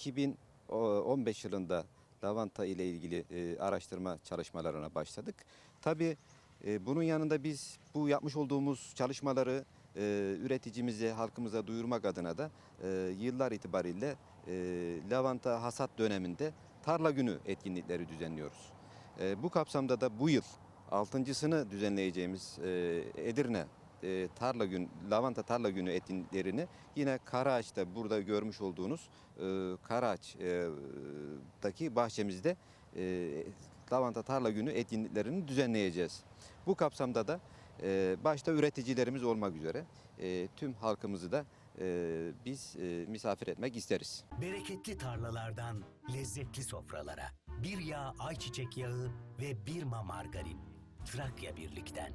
2015 yılında lavanta ile ilgili e, araştırma çalışmalarına başladık. Tabii e, bunun yanında biz bu yapmış olduğumuz çalışmaları e, üreticimize, halkımıza duyurmak adına da e, yıllar itibariyle e, lavanta hasat döneminde tarla günü etkinlikleri düzenliyoruz. E, bu kapsamda da bu yıl altıncısını düzenleyeceğimiz e, Edirne e, tarla gün lavanta tarla günü etkinliklerini yine Karaağaç'ta burada görmüş olduğunuz e, Karaağaç'taki bahçemizde e, lavanta tarla günü etkinliklerini düzenleyeceğiz. Bu kapsamda da e, başta üreticilerimiz olmak üzere e, tüm halkımızı da e, biz e, misafir etmek isteriz. Bereketli tarlalardan lezzetli sofralara. Bir yağ ayçiçek yağı ve bir ma margarin. Trakya birlikten.